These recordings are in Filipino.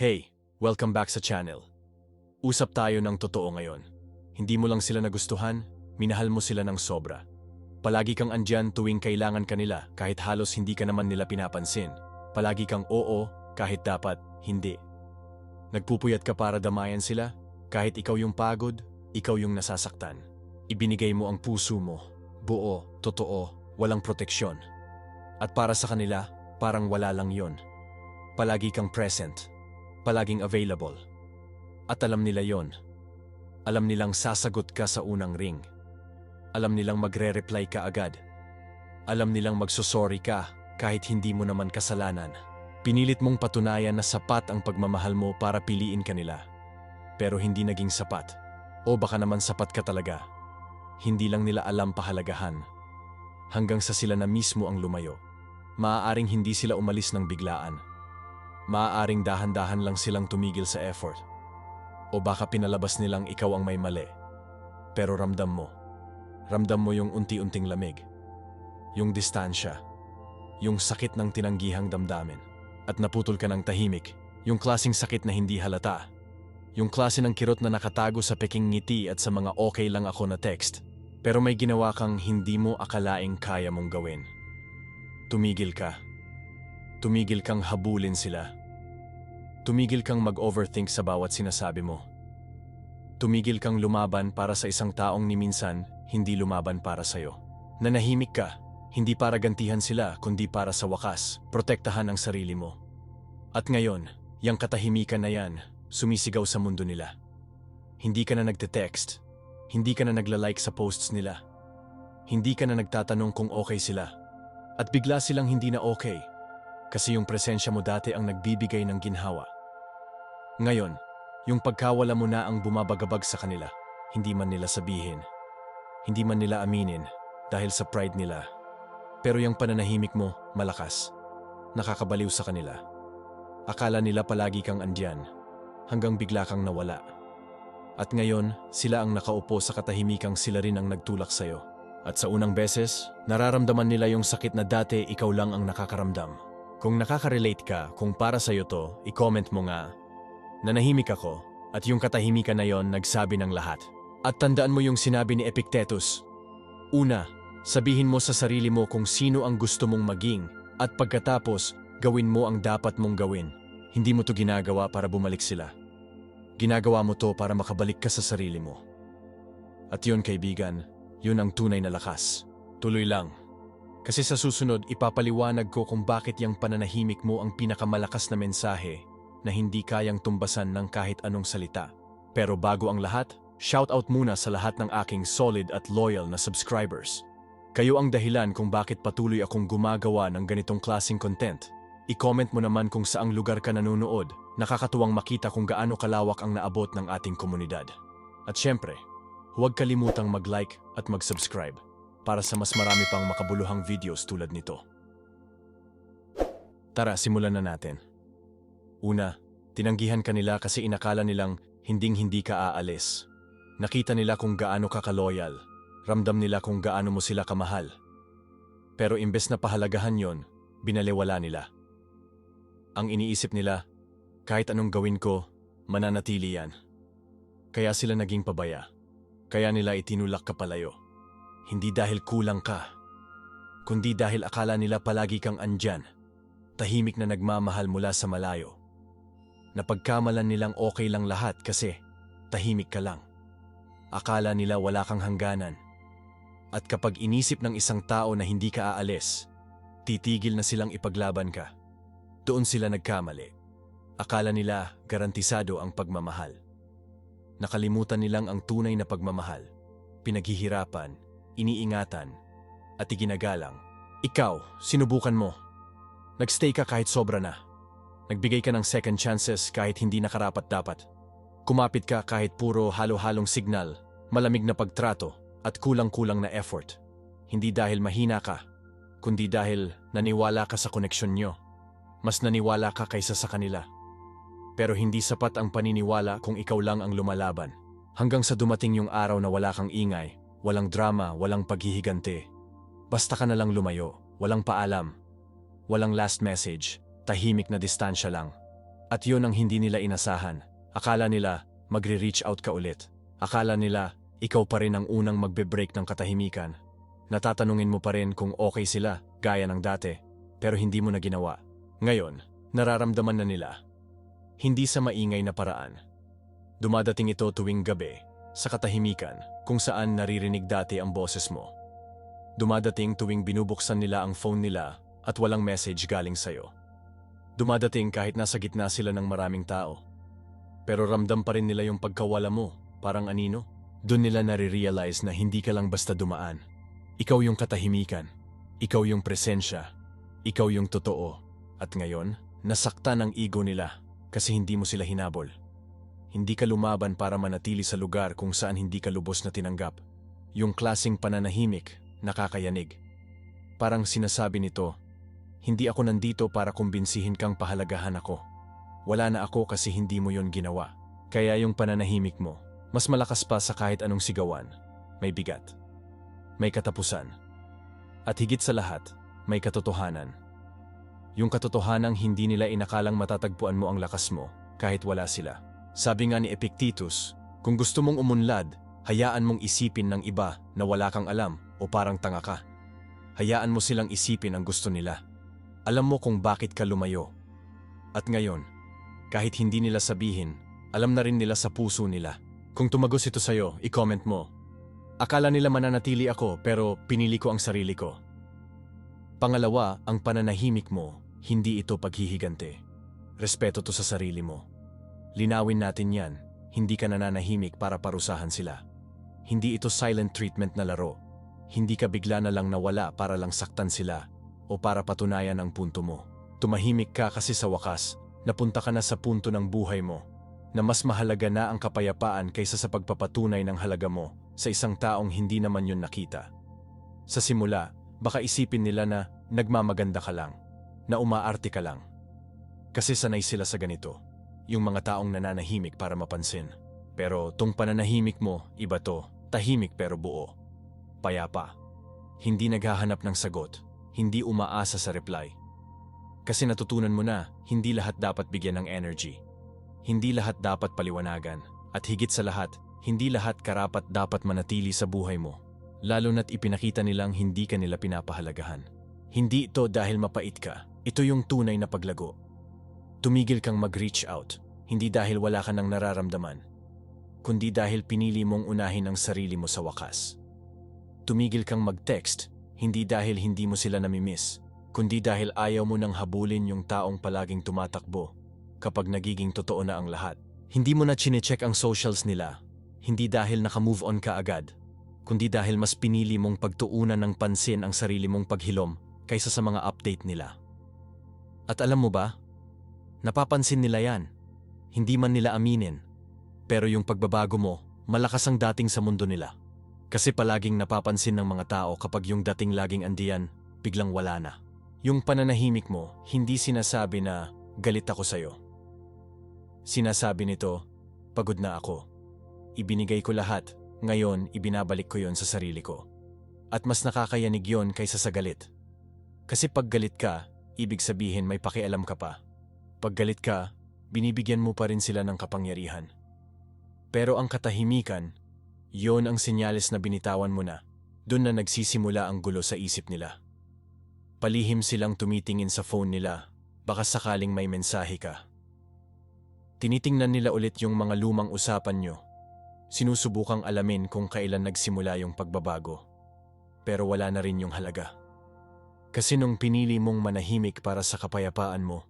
Hey, welcome back sa channel. Usap tayo ng totoo ngayon. Hindi mo lang sila nagustuhan, minahal mo sila ng sobra. Palagi kang andyan tuwing kailangan kanila kahit halos hindi ka naman nila pinapansin. Palagi kang oo kahit dapat hindi. Nagpupuyat ka para damayan sila kahit ikaw yung pagod, ikaw yung nasasaktan. Ibinigay mo ang puso mo, buo, totoo, walang proteksyon. At para sa kanila, parang wala lang yon. Palagi kang present, palaging available. At alam nila yon. Alam nilang sasagot ka sa unang ring. Alam nilang magre-reply ka agad. Alam nilang magsosorry ka kahit hindi mo naman kasalanan. Pinilit mong patunayan na sapat ang pagmamahal mo para piliin ka nila. Pero hindi naging sapat. O baka naman sapat ka talaga. Hindi lang nila alam pahalagahan. Hanggang sa sila na mismo ang lumayo. Maaaring hindi sila umalis ng biglaan. Maaaring dahan-dahan lang silang tumigil sa effort. O baka pinalabas nilang ikaw ang may mali. Pero ramdam mo. Ramdam mo yung unti-unting lamig. Yung distansya. Yung sakit ng tinanggihang damdamin. At naputol ka ng tahimik. Yung klasing sakit na hindi halata. Yung klase ng kirot na nakatago sa peking ngiti at sa mga okay lang ako na text. Pero may ginawa kang hindi mo akalaing kaya mong gawin. Tumigil ka. Tumigil kang habulin sila. Tumigil kang mag-overthink sa bawat sinasabi mo. Tumigil kang lumaban para sa isang taong ni minsan hindi lumaban para sa'yo. Nanahimik ka, hindi para gantihan sila kundi para sa wakas, protektahan ang sarili mo. At ngayon, yang katahimikan na yan, sumisigaw sa mundo nila. Hindi ka na nagte-text, hindi ka na nagla-like sa posts nila. Hindi ka na nagtatanong kung okay sila. At bigla silang hindi na okay kasi yung presensya mo dati ang nagbibigay ng ginhawa. Ngayon, yung pagkawala mo na ang bumabagabag sa kanila, hindi man nila sabihin. Hindi man nila aminin dahil sa pride nila. Pero yung pananahimik mo, malakas. Nakakabaliw sa kanila. Akala nila palagi kang andyan, hanggang bigla kang nawala. At ngayon, sila ang nakaupo sa katahimikang sila rin ang nagtulak sa'yo. At sa unang beses, nararamdaman nila yung sakit na dati ikaw lang ang nakakaramdam. Kung nakaka-relate ka, kung para sa'yo to, i-comment mo nga. Nanahimik ako, at yung katahimikan na yon nagsabi ng lahat. At tandaan mo yung sinabi ni Epictetus. Una, sabihin mo sa sarili mo kung sino ang gusto mong maging, at pagkatapos, gawin mo ang dapat mong gawin. Hindi mo to ginagawa para bumalik sila. Ginagawa mo to para makabalik ka sa sarili mo. At yun kaibigan, yun ang tunay na lakas. Tuloy lang. Kasi sa susunod, ipapaliwanag ko kung bakit yung pananahimik mo ang pinakamalakas na mensahe na hindi kayang tumbasan ng kahit anong salita. Pero bago ang lahat, shoutout muna sa lahat ng aking solid at loyal na subscribers. Kayo ang dahilan kung bakit patuloy akong gumagawa ng ganitong klasing content. I-comment mo naman kung saang lugar ka nanonood. Nakakatuwang makita kung gaano kalawak ang naabot ng ating komunidad. At syempre, huwag kalimutang mag-like at mag-subscribe para sa mas marami pang makabuluhang videos tulad nito. Tara, simulan na natin. Una, tinanggihan ka nila kasi inakala nilang hinding-hindi ka aalis. Nakita nila kung gaano ka kaloyal. Ramdam nila kung gaano mo sila kamahal. Pero imbes na pahalagahan yon, binaliwala nila. Ang iniisip nila, kahit anong gawin ko, mananatili yan. Kaya sila naging pabaya. Kaya nila itinulak ka palayo. Hindi dahil kulang ka, kundi dahil akala nila palagi kang andyan, tahimik na nagmamahal mula sa malayo. Napagkamalan nilang okay lang lahat kasi tahimik ka lang. Akala nila wala kang hangganan. At kapag inisip ng isang tao na hindi ka aalis, titigil na silang ipaglaban ka. Doon sila nagkamali. Akala nila garantisado ang pagmamahal. Nakalimutan nilang ang tunay na pagmamahal. Pinaghihirapan, iniingatan, at iginagalang. Ikaw, sinubukan mo. Nagstay ka kahit sobra na. Nagbigay ka ng second chances kahit hindi nakarapat-dapat. Kumapit ka kahit puro halo-halong signal, malamig na pagtrato, at kulang-kulang na effort. Hindi dahil mahina ka, kundi dahil naniwala ka sa koneksyon nyo. Mas naniwala ka kaysa sa kanila. Pero hindi sapat ang paniniwala kung ikaw lang ang lumalaban. Hanggang sa dumating yung araw na wala kang ingay, walang drama, walang paghihigante. Basta ka na lang lumayo, walang paalam, walang last message, tahimik na distansya lang. At yun ang hindi nila inasahan. Akala nila, magre-reach out ka ulit. Akala nila, ikaw pa rin ang unang magbe-break ng katahimikan. Natatanungin mo pa rin kung okay sila, gaya ng dati, pero hindi mo na ginawa. Ngayon, nararamdaman na nila. Hindi sa maingay na paraan. Dumadating ito tuwing gabi, sa katahimikan, kung saan naririnig dati ang boses mo. Dumadating tuwing binubuksan nila ang phone nila at walang message galing sa'yo. Dumadating kahit nasa gitna sila ng maraming tao. Pero ramdam pa rin nila yung pagkawala mo, parang anino. Doon nila nare-realize na hindi ka lang basta dumaan. Ikaw yung katahimikan. Ikaw yung presensya. Ikaw yung totoo. At ngayon, nasakta ng ego nila kasi hindi mo sila hinabol. Hindi ka lumaban para manatili sa lugar kung saan hindi ka lubos na tinanggap. Yung klasing pananahimik, nakakayanig. Parang sinasabi nito, hindi ako nandito para kumbinsihin kang pahalagahan ako. Wala na ako kasi hindi mo yon ginawa. Kaya yung pananahimik mo, mas malakas pa sa kahit anong sigawan. May bigat. May katapusan. At higit sa lahat, may katotohanan. Yung katotohanang hindi nila inakalang matatagpuan mo ang lakas mo kahit wala sila. Sabi nga ni Epictetus, kung gusto mong umunlad, hayaan mong isipin ng iba na wala kang alam o parang tanga ka. Hayaan mo silang isipin ang gusto nila. Alam mo kung bakit ka lumayo. At ngayon, kahit hindi nila sabihin, alam na rin nila sa puso nila. Kung tumagos ito sa'yo, i-comment mo. Akala nila mananatili ako pero pinili ko ang sarili ko. Pangalawa, ang pananahimik mo, hindi ito paghihigante. Respeto to sa sarili mo. Linawin natin yan, hindi ka nananahimik para parusahan sila. Hindi ito silent treatment na laro. Hindi ka bigla na lang nawala para lang saktan sila o para patunayan ang punto mo. Tumahimik ka kasi sa wakas, napunta ka na sa punto ng buhay mo na mas mahalaga na ang kapayapaan kaysa sa pagpapatunay ng halaga mo sa isang taong hindi naman yun nakita. Sa simula, baka isipin nila na nagmamaganda ka lang, na umaarte ka lang. Kasi sanay sila sa ganito, yung mga taong nananahimik para mapansin. Pero tong pananahimik mo, iba to, tahimik pero buo. Payapa. Hindi naghahanap ng sagot, hindi umaasa sa reply. Kasi natutunan mo na, hindi lahat dapat bigyan ng energy. Hindi lahat dapat paliwanagan. At higit sa lahat, hindi lahat karapat dapat manatili sa buhay mo. Lalo na't ipinakita nilang hindi ka nila pinapahalagahan. Hindi ito dahil mapait ka. Ito yung tunay na paglago. Tumigil kang mag-reach out, hindi dahil wala ka nang nararamdaman, kundi dahil pinili mong unahin ang sarili mo sa wakas. Tumigil kang mag-text, hindi dahil hindi mo sila namimiss, kundi dahil ayaw mo nang habulin yung taong palaging tumatakbo kapag nagiging totoo na ang lahat. Hindi mo na chinecheck ang socials nila, hindi dahil naka-move on ka agad, kundi dahil mas pinili mong pagtuunan ng pansin ang sarili mong paghilom kaysa sa mga update nila. At alam mo ba, napapansin nila yan. Hindi man nila aminin. Pero yung pagbabago mo, malakas ang dating sa mundo nila. Kasi palaging napapansin ng mga tao kapag yung dating laging andiyan, biglang wala na. Yung pananahimik mo, hindi sinasabi na galit ako sa'yo. Sinasabi nito, pagod na ako. Ibinigay ko lahat, ngayon ibinabalik ko yon sa sarili ko. At mas nakakayanig yon kaysa sa galit. Kasi pag galit ka, ibig sabihin may pakialam ka pa. Pag galit ka, binibigyan mo pa rin sila ng kapangyarihan. Pero ang katahimikan, yon ang senyales na binitawan mo na. Doon na nagsisimula ang gulo sa isip nila. Palihim silang tumitingin sa phone nila, baka sakaling may mensahe ka. Tinitingnan nila ulit yung mga lumang usapan nyo. Sinusubukang alamin kung kailan nagsimula yung pagbabago. Pero wala na rin yung halaga. Kasi nung pinili mong manahimik para sa kapayapaan mo,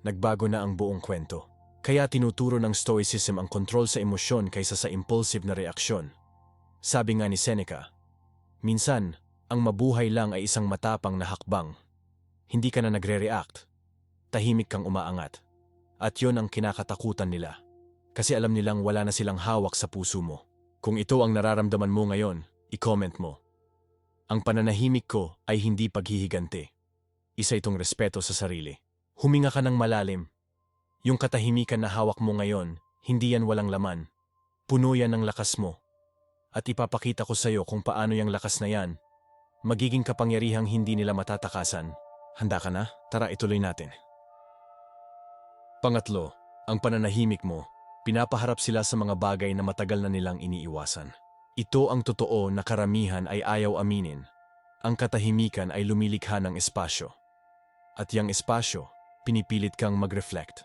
nagbago na ang buong kwento. Kaya tinuturo ng Stoicism ang kontrol sa emosyon kaysa sa impulsive na reaksyon. Sabi nga ni Seneca, Minsan, ang mabuhay lang ay isang matapang na hakbang. Hindi ka na nagre-react. Tahimik kang umaangat. At yon ang kinakatakutan nila. Kasi alam nilang wala na silang hawak sa puso mo. Kung ito ang nararamdaman mo ngayon, i-comment mo. Ang pananahimik ko ay hindi paghihigante. Isa itong respeto sa sarili. Huminga ka ng malalim. Yung katahimikan na hawak mo ngayon, hindi yan walang laman. Puno yan ng lakas mo. At ipapakita ko sa'yo kung paano yung lakas na yan. Magiging kapangyarihang hindi nila matatakasan. Handa ka na? Tara ituloy natin. Pangatlo, Ang pananahimik mo, pinapaharap sila sa mga bagay na matagal na nilang iniiwasan. Ito ang totoo na karamihan ay ayaw aminin. Ang katahimikan ay lumilikha ng espasyo. At yang espasyo, pinipilit kang mag-reflect.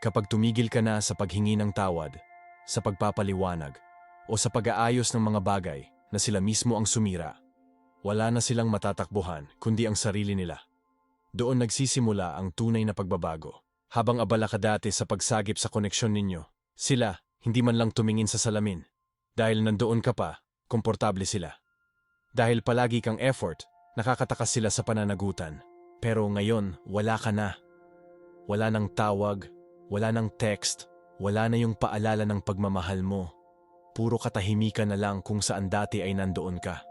Kapag tumigil ka na sa paghingi ng tawad, sa pagpapaliwanag, o sa pag-aayos ng mga bagay na sila mismo ang sumira, wala na silang matatakbuhan kundi ang sarili nila. Doon nagsisimula ang tunay na pagbabago. Habang abala ka dati sa pagsagip sa koneksyon ninyo, sila hindi man lang tumingin sa salamin. Dahil nandoon ka pa, komportable sila. Dahil palagi kang effort, nakakatakas sila sa pananagutan. Pero ngayon, wala ka na. Wala nang tawag, wala nang text, wala na yung paalala ng pagmamahal mo. Puro katahimikan na lang kung saan dati ay nandoon ka.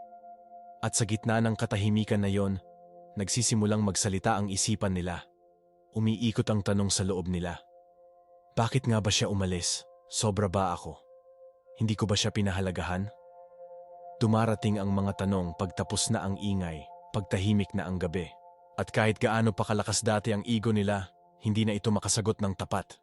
At sa gitna ng katahimikan na yon, nagsisimulang magsalita ang isipan nila. Umiikot ang tanong sa loob nila. Bakit nga ba siya umalis? Sobra ba ako? Hindi ko ba siya pinahalagahan? Dumarating ang mga tanong pagtapos na ang ingay, pagtahimik na ang gabi. At kahit gaano pa kalakas dati ang ego nila, hindi na ito makasagot ng tapat.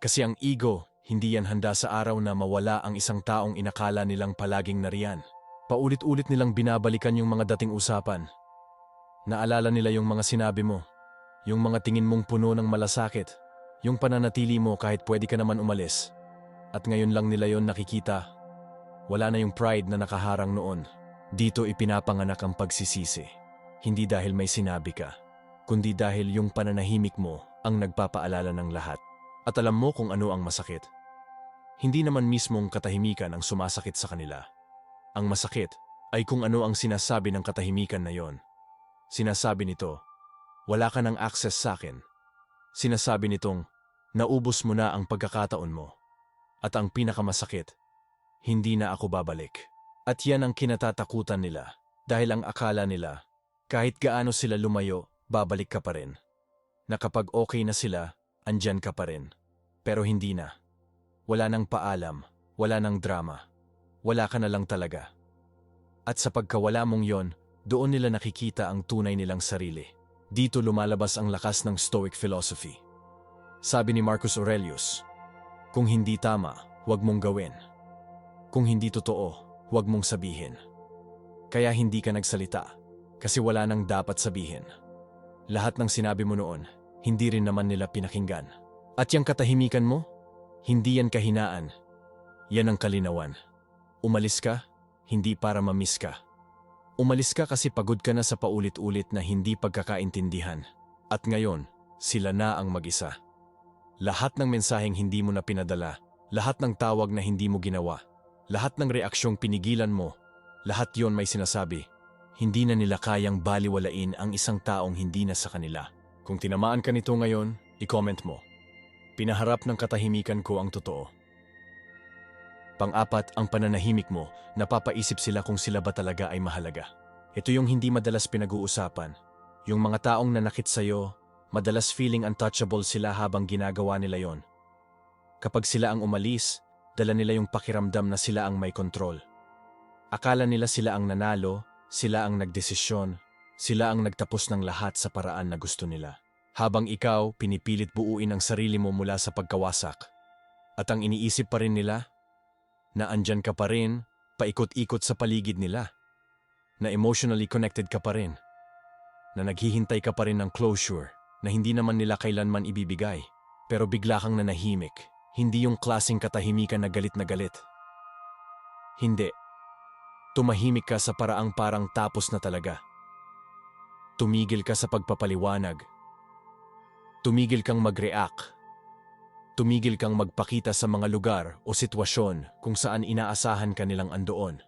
Kasi ang ego, hindi yan handa sa araw na mawala ang isang taong inakala nilang palaging nariyan. Paulit-ulit nilang binabalikan yung mga dating usapan. Naalala nila yung mga sinabi mo, yung mga tingin mong puno ng malasakit, yung pananatili mo kahit pwede ka naman umalis. At ngayon lang nila yon nakikita. Wala na yung pride na nakaharang noon. Dito ipinapanganak ang pagsisisi. Hindi dahil may sinabi ka, kundi dahil yung pananahimik mo ang nagpapaalala ng lahat. At alam mo kung ano ang masakit. Hindi naman mismong katahimikan ang sumasakit sa kanila. Ang masakit ay kung ano ang sinasabi ng katahimikan na yon. Sinasabi nito, wala ka ng access sa akin. Sinasabi nitong, naubos mo na ang pagkakataon mo. At ang pinakamasakit, hindi na ako babalik. At yan ang kinatatakutan nila dahil ang akala nila, kahit gaano sila lumayo, babalik ka pa rin. Na kapag okay na sila, andyan ka pa rin. Pero hindi na. Wala nang paalam, wala nang drama. Wala ka na lang talaga. At sa pagkawala mong yon, doon nila nakikita ang tunay nilang sarili. Dito lumalabas ang lakas ng Stoic philosophy. Sabi ni Marcus Aurelius, kung hindi tama, huwag mong gawin. Kung hindi totoo, huwag mong sabihin. Kaya hindi ka nagsalita, kasi wala nang dapat sabihin. Lahat ng sinabi mo noon, hindi rin naman nila pinakinggan. At yung katahimikan mo, hindi yan kahinaan. Yan ang kalinawan. Umalis ka, hindi para mamiss ka. Umalis ka kasi pagod ka na sa paulit-ulit na hindi pagkakaintindihan. At ngayon, sila na ang mag-isa. Lahat ng mensaheng hindi mo na pinadala, lahat ng tawag na hindi mo ginawa, lahat ng reaksyong pinigilan mo, lahat yon may sinasabi. Hindi na nila kayang baliwalain ang isang taong hindi na sa kanila. Kung tinamaan ka nito ngayon, i-comment mo. Pinaharap ng katahimikan ko ang totoo. Pang-apat, ang pananahimik mo, napapaisip sila kung sila ba talaga ay mahalaga. Ito yung hindi madalas pinag-uusapan. Yung mga taong nanakit sa'yo, madalas feeling untouchable sila habang ginagawa nila yon. Kapag sila ang umalis, dala nila yung pakiramdam na sila ang may kontrol. Akala nila sila ang nanalo, sila ang nagdesisyon, sila ang nagtapos ng lahat sa paraan na gusto nila. Habang ikaw, pinipilit buuin ang sarili mo mula sa pagkawasak. At ang iniisip pa rin nila, na andyan ka pa rin, paikot-ikot sa paligid nila. Na emotionally connected ka pa rin. Na naghihintay ka pa rin ng closure na hindi naman nila kailanman ibibigay. Pero bigla kang nanahimik. Hindi yung klasing katahimikan na galit na galit. Hindi. Tumahimik ka sa paraang parang tapos na talaga. Tumigil ka sa pagpapaliwanag. Tumigil kang mag-react Tumigil kang magpakita sa mga lugar o sitwasyon kung saan inaasahan ka nilang andoon.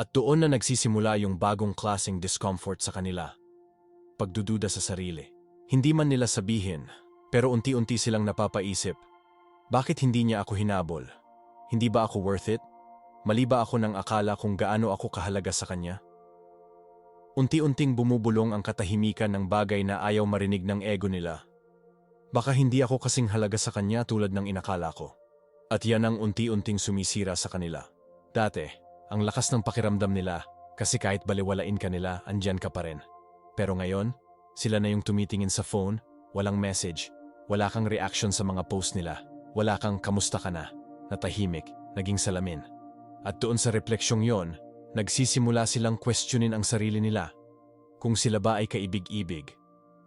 At doon na nagsisimula yung bagong klaseng discomfort sa kanila. Pagdududa sa sarili. Hindi man nila sabihin, pero unti-unti silang napapaisip, bakit hindi niya ako hinabol? Hindi ba ako worth it? Mali ba ako ng akala kung gaano ako kahalaga sa kanya? Unti-unting bumubulong ang katahimikan ng bagay na ayaw marinig ng ego nila Baka hindi ako kasing halaga sa kanya tulad ng inakala ko. At yan ang unti-unting sumisira sa kanila. Dati, ang lakas ng pakiramdam nila kasi kahit baliwalain ka nila, andyan ka pa rin. Pero ngayon, sila na yung tumitingin sa phone, walang message, Wala kang reaction sa mga post nila. Wala kang kamusta ka na, natahimik, naging salamin. At doon sa refleksyong yon, nagsisimula silang questionin ang sarili nila. Kung sila ba ay kaibig-ibig,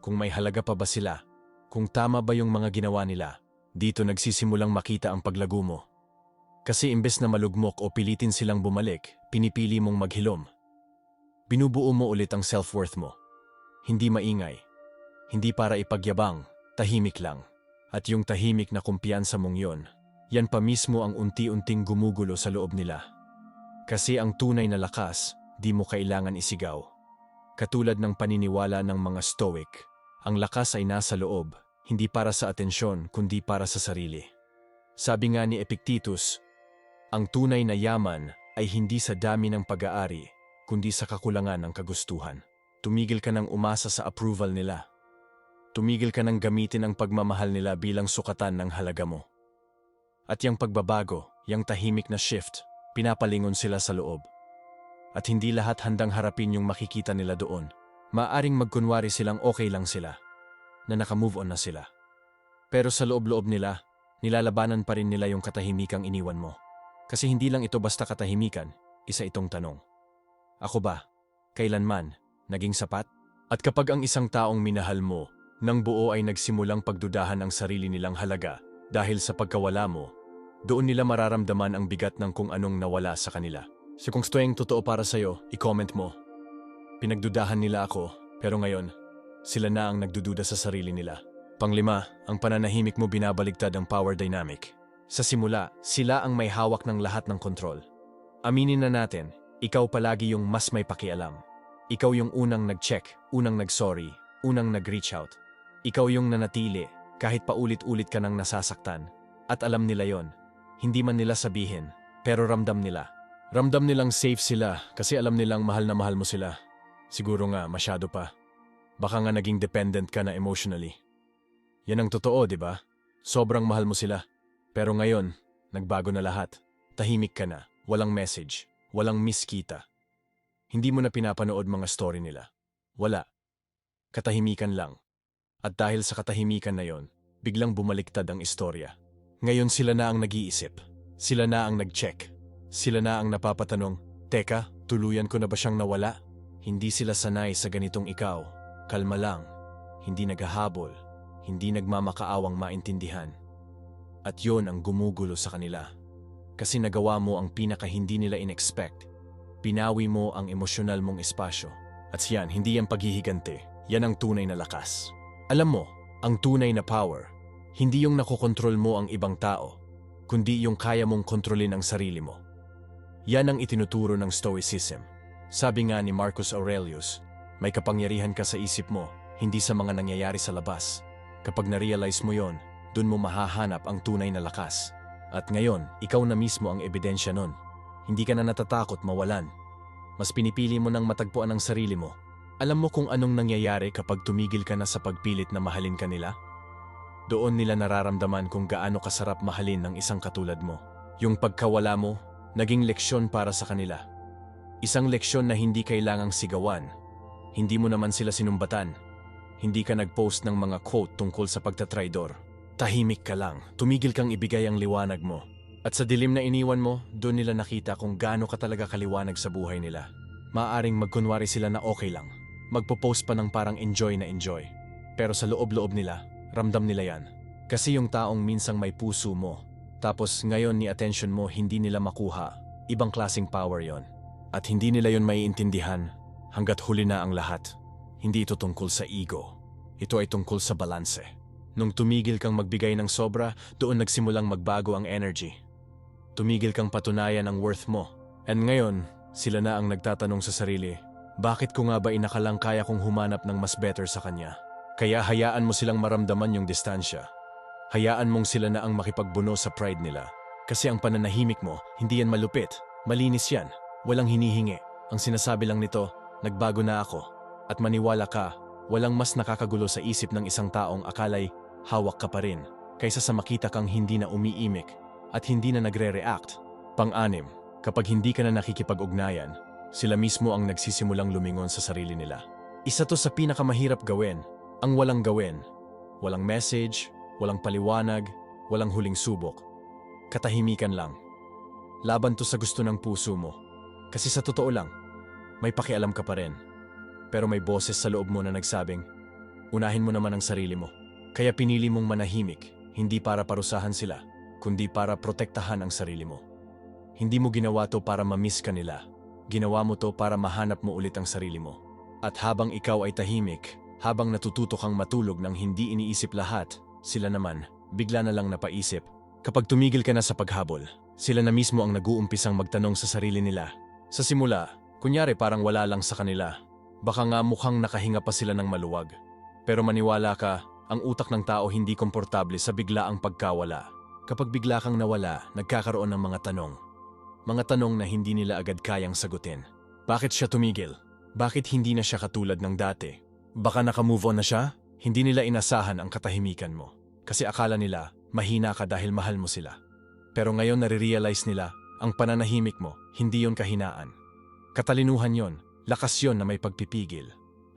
kung may halaga pa ba sila, kung tama ba yung mga ginawa nila. Dito nagsisimulang makita ang paglago mo. Kasi imbes na malugmok o pilitin silang bumalik, pinipili mong maghilom. Binubuo mo ulit ang self-worth mo. Hindi maingay. Hindi para ipagyabang, tahimik lang. At yung tahimik na kumpiyansa mong yon, yan pa mismo ang unti-unting gumugulo sa loob nila. Kasi ang tunay na lakas, di mo kailangan isigaw. Katulad ng paniniwala ng mga stoic, ang lakas ay nasa loob, hindi para sa atensyon kundi para sa sarili. Sabi nga ni Epictetus, ang tunay na yaman ay hindi sa dami ng pag-aari, kundi sa kakulangan ng kagustuhan. Tumigil ka ng umasa sa approval nila. Tumigil ka ng gamitin ang pagmamahal nila bilang sukatan ng halaga mo. At yung pagbabago, yung tahimik na shift, pinapalingon sila sa loob. At hindi lahat handang harapin yung makikita nila doon. Maaring magkunwari silang okay lang sila, na nakamove on na sila. Pero sa loob-loob nila, nilalabanan pa rin nila yung katahimikang iniwan mo. Kasi hindi lang ito basta katahimikan, isa itong tanong. Ako ba, kailanman, naging sapat? At kapag ang isang taong minahal mo, nang buo ay nagsimulang pagdudahan ang sarili nilang halaga dahil sa pagkawala mo, doon nila mararamdaman ang bigat ng kung anong nawala sa kanila. So kung gusto yung totoo para sa'yo, i-comment mo. Pinagdudahan nila ako, pero ngayon, sila na ang nagdududa sa sarili nila. Panglima, ang pananahimik mo binabaligtad ang power dynamic. Sa simula, sila ang may hawak ng lahat ng kontrol. Aminin na natin, ikaw palagi yung mas may pakialam. Ikaw yung unang nag-check, unang nag-sorry, unang nag-reach out. Ikaw yung nanatili kahit paulit-ulit ka nang nasasaktan. At alam nila yon. Hindi man nila sabihin, pero ramdam nila. Ramdam nilang safe sila kasi alam nilang mahal na mahal mo sila. Siguro nga masyado pa. Baka nga naging dependent ka na emotionally. Yan ang totoo, di ba? Sobrang mahal mo sila. Pero ngayon, nagbago na lahat. Tahimik ka na, walang message, walang miskita. Hindi mo na pinapanood mga story nila. Wala. Katahimikan lang. At dahil sa katahimikan na yon, biglang bumaliktad ang istorya. Ngayon sila na ang nag-iisip. Sila na ang nag-check. Sila na ang napapatanong, Teka, tuluyan ko na ba siyang nawala? Hindi sila sanay sa ganitong ikaw. Kalma lang. Hindi naghahabol. Hindi nagmamakaawang maintindihan. At yon ang gumugulo sa kanila. Kasi nagawa mo ang pinaka hindi nila in-expect. Pinawi mo ang emosyonal mong espasyo. At siyan, hindi yan paghihigante. Yan ang tunay na lakas. Alam mo, ang tunay na power, hindi yung nakokontrol mo ang ibang tao, kundi yung kaya mong kontrolin ang sarili mo. Yan ang itinuturo ng Stoicism. Sabi nga ni Marcus Aurelius, may kapangyarihan ka sa isip mo, hindi sa mga nangyayari sa labas. Kapag na-realize mo yon, dun mo mahahanap ang tunay na lakas. At ngayon, ikaw na mismo ang ebidensya nun. Hindi ka na natatakot mawalan. Mas pinipili mo nang matagpuan ang sarili mo alam mo kung anong nangyayari kapag tumigil ka na sa pagpilit na mahalin ka nila? Doon nila nararamdaman kung gaano kasarap mahalin ng isang katulad mo. Yung pagkawala mo, naging leksyon para sa kanila. Isang leksyon na hindi kailangang sigawan. Hindi mo naman sila sinumbatan. Hindi ka nag-post ng mga quote tungkol sa pagtatraidor. Tahimik ka lang, tumigil kang ibigay ang liwanag mo. At sa dilim na iniwan mo, doon nila nakita kung gaano ka talaga kaliwanag sa buhay nila. Maaring magkunwari sila na okay lang magpo-post pa ng parang enjoy na enjoy. Pero sa loob-loob nila, ramdam nila yan. Kasi yung taong minsang may puso mo, tapos ngayon ni attention mo hindi nila makuha, ibang klasing power yon. At hindi nila yon maiintindihan hanggat huli na ang lahat. Hindi ito tungkol sa ego. Ito ay tungkol sa balanse. Nung tumigil kang magbigay ng sobra, doon nagsimulang magbago ang energy. Tumigil kang patunayan ang worth mo. And ngayon, sila na ang nagtatanong sa sarili, bakit ko nga ba inakalang kaya kong humanap ng mas better sa kanya? Kaya hayaan mo silang maramdaman yung distansya. Hayaan mong sila na ang makipagbuno sa pride nila. Kasi ang pananahimik mo, hindi yan malupit. Malinis yan. Walang hinihingi. Ang sinasabi lang nito, nagbago na ako. At maniwala ka, walang mas nakakagulo sa isip ng isang taong akalay hawak ka pa rin kaysa sa makita kang hindi na umiimik at hindi na nagre-react. Pang-anim, kapag hindi ka na nakikipag-ugnayan, sila mismo ang nagsisimulang lumingon sa sarili nila. Isa to sa pinakamahirap gawin, ang walang gawin. Walang message, walang paliwanag, walang huling subok. Katahimikan lang. Laban to sa gusto ng puso mo. Kasi sa totoo lang, may pakialam ka pa rin. Pero may boses sa loob mo na nagsabing, unahin mo naman ang sarili mo. Kaya pinili mong manahimik, hindi para parusahan sila, kundi para protektahan ang sarili mo. Hindi mo ginawa to para mamiss ka nila. Ginawa mo to para mahanap mo ulit ang sarili mo. At habang ikaw ay tahimik, habang natututo kang matulog nang hindi iniisip lahat, sila naman, bigla na lang napaisip. Kapag tumigil ka na sa paghabol, sila na mismo ang nag-uumpisang magtanong sa sarili nila. Sa simula, kunyari parang wala lang sa kanila. Baka nga mukhang nakahinga pa sila ng maluwag. Pero maniwala ka, ang utak ng tao hindi komportable sa biglaang pagkawala. Kapag bigla kang nawala, nagkakaroon ng mga tanong. Mga tanong na hindi nila agad kayang sagutin. Bakit siya tumigil? Bakit hindi na siya katulad ng dati? Baka nakamove on na siya? Hindi nila inasahan ang katahimikan mo. Kasi akala nila, mahina ka dahil mahal mo sila. Pero ngayon nare-realize nila, ang pananahimik mo, hindi yon kahinaan. Katalinuhan yon, lakas yon na may pagpipigil.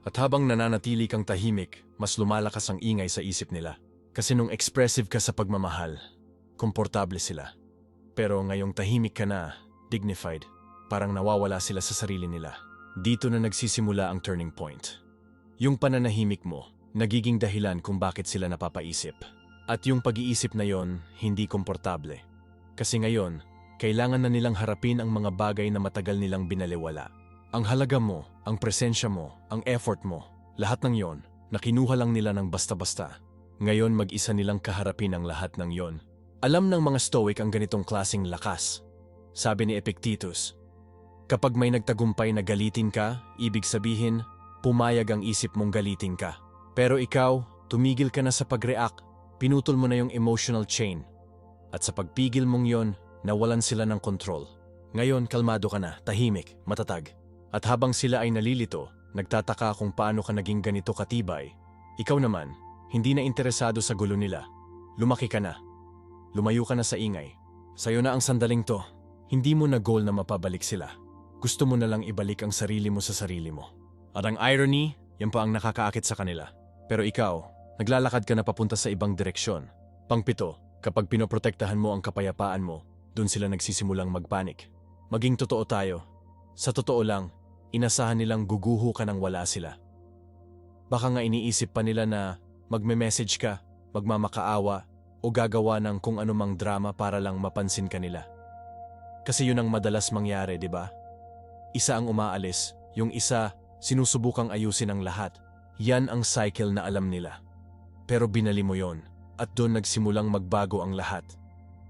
At habang nananatili kang tahimik, mas lumalakas ang ingay sa isip nila. Kasi nung expressive ka sa pagmamahal, komportable sila. Pero ngayong tahimik ka na, dignified, parang nawawala sila sa sarili nila. Dito na nagsisimula ang turning point. Yung pananahimik mo, nagiging dahilan kung bakit sila napapaisip. At yung pag-iisip na yon, hindi komportable. Kasi ngayon, kailangan na nilang harapin ang mga bagay na matagal nilang binaliwala. Ang halaga mo, ang presensya mo, ang effort mo, lahat ng yon, nakinuha lang nila ng basta-basta. Ngayon mag-isa nilang kaharapin ang lahat ng yon. Alam ng mga Stoic ang ganitong klasing lakas. Sabi ni Epictetus, Kapag may nagtagumpay na galitin ka, ibig sabihin, pumayag ang isip mong galitin ka. Pero ikaw, tumigil ka na sa pag-react, pinutol mo na yung emotional chain. At sa pagpigil mong yon, nawalan sila ng kontrol. Ngayon, kalmado ka na, tahimik, matatag. At habang sila ay nalilito, nagtataka kung paano ka naging ganito katibay, ikaw naman, hindi na interesado sa gulo nila. Lumaki ka na. Lumayo ka na sa ingay. Sa'yo na ang sandaling to. Hindi mo na goal na mapabalik sila. Gusto mo na lang ibalik ang sarili mo sa sarili mo. At ang irony, yan pa ang nakakaakit sa kanila. Pero ikaw, naglalakad ka na papunta sa ibang direksyon. Pangpito, kapag pinoprotektahan mo ang kapayapaan mo, doon sila nagsisimulang magpanik. Maging totoo tayo. Sa totoo lang, inasahan nilang guguho ka nang wala sila. Baka nga iniisip pa nila na magme-message ka, magmamakaawa, o gagawa ng kung anumang drama para lang mapansin ka nila. Kasi yun ang madalas mangyari, di ba? Isa ang umaalis, yung isa sinusubukang ayusin ang lahat. Yan ang cycle na alam nila. Pero binali mo yon at doon nagsimulang magbago ang lahat.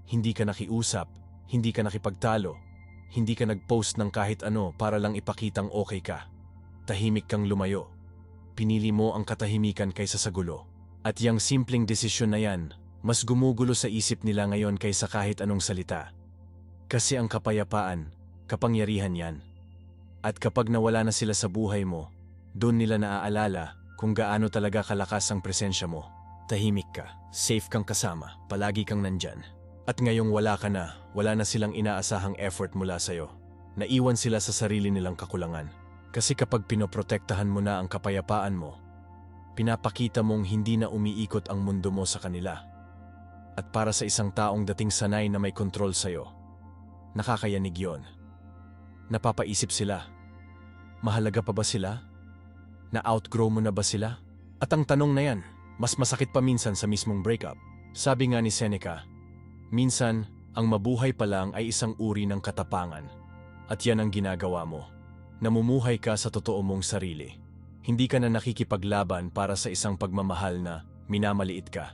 Hindi ka nakiusap, hindi ka nakipagtalo, hindi ka nag-post ng kahit ano para lang ipakitang okay ka. Tahimik kang lumayo. Pinili mo ang katahimikan kaysa sa gulo. At yang simpleng desisyon na yan, mas gumugulo sa isip nila ngayon kaysa kahit anong salita. Kasi ang kapayapaan, kapangyarihan yan. At kapag nawala na sila sa buhay mo, doon nila naaalala kung gaano talaga kalakas ang presensya mo. Tahimik ka, safe kang kasama, palagi kang nandyan. At ngayong wala ka na, wala na silang inaasahang effort mula sa'yo. Naiwan sila sa sarili nilang kakulangan. Kasi kapag pinoprotektahan mo na ang kapayapaan mo, pinapakita mong hindi na umiikot ang mundo mo sa kanila. At para sa isang taong dating sanay na may kontrol sa'yo, nakakayanig yon. Napapaisip sila, mahalaga pa ba sila? Na-outgrow mo na ba sila? At ang tanong na yan, mas masakit pa minsan sa mismong breakup. Sabi nga ni Seneca, minsan, ang mabuhay pa lang ay isang uri ng katapangan. At yan ang ginagawa mo. Namumuhay ka sa totoo mong sarili. Hindi ka na nakikipaglaban para sa isang pagmamahal na minamaliit ka.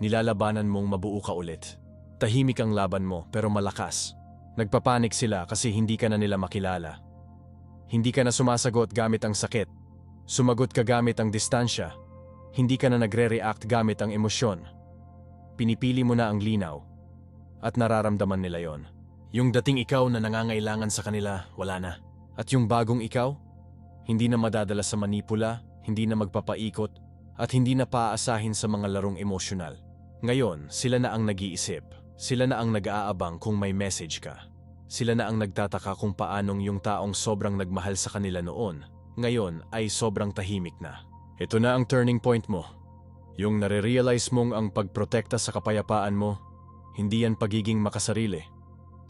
Nilalabanan mong mabuo ka ulit. Tahimik ang laban mo pero malakas. Nagpapanik sila kasi hindi ka na nila makilala. Hindi ka na sumasagot gamit ang sakit. Sumagot ka gamit ang distansya. Hindi ka na nagre-react gamit ang emosyon. Pinipili mo na ang linaw. At nararamdaman nila yon. Yung dating ikaw na nangangailangan sa kanila, wala na. At yung bagong ikaw, hindi na madadala sa manipula, hindi na magpapaikot, at hindi na paaasahin sa mga larong emosyonal. Ngayon, sila na ang nag-iisip. Sila na ang nag-aabang kung may message ka. Sila na ang nagtataka kung paanong yung taong sobrang nagmahal sa kanila noon, ngayon ay sobrang tahimik na. Ito na ang turning point mo. Yung nare-realize mong ang pagprotekta sa kapayapaan mo, hindi yan pagiging makasarili.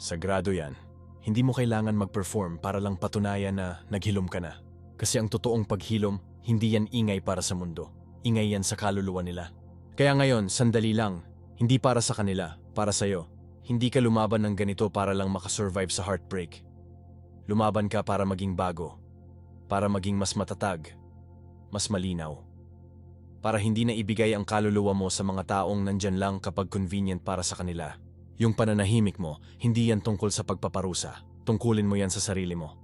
Sagrado yan. Hindi mo kailangan mag-perform para lang patunayan na naghilom ka na. Kasi ang totoong paghilom, hindi yan ingay para sa mundo. Ingay yan sa kaluluwa nila. Kaya ngayon, sandali lang. Hindi para sa kanila, para sa'yo. Hindi ka lumaban ng ganito para lang makasurvive sa heartbreak. Lumaban ka para maging bago. Para maging mas matatag. Mas malinaw. Para hindi na ibigay ang kaluluwa mo sa mga taong nandyan lang kapag convenient para sa kanila. Yung pananahimik mo, hindi yan tungkol sa pagpaparusa. Tungkulin mo yan sa sarili mo.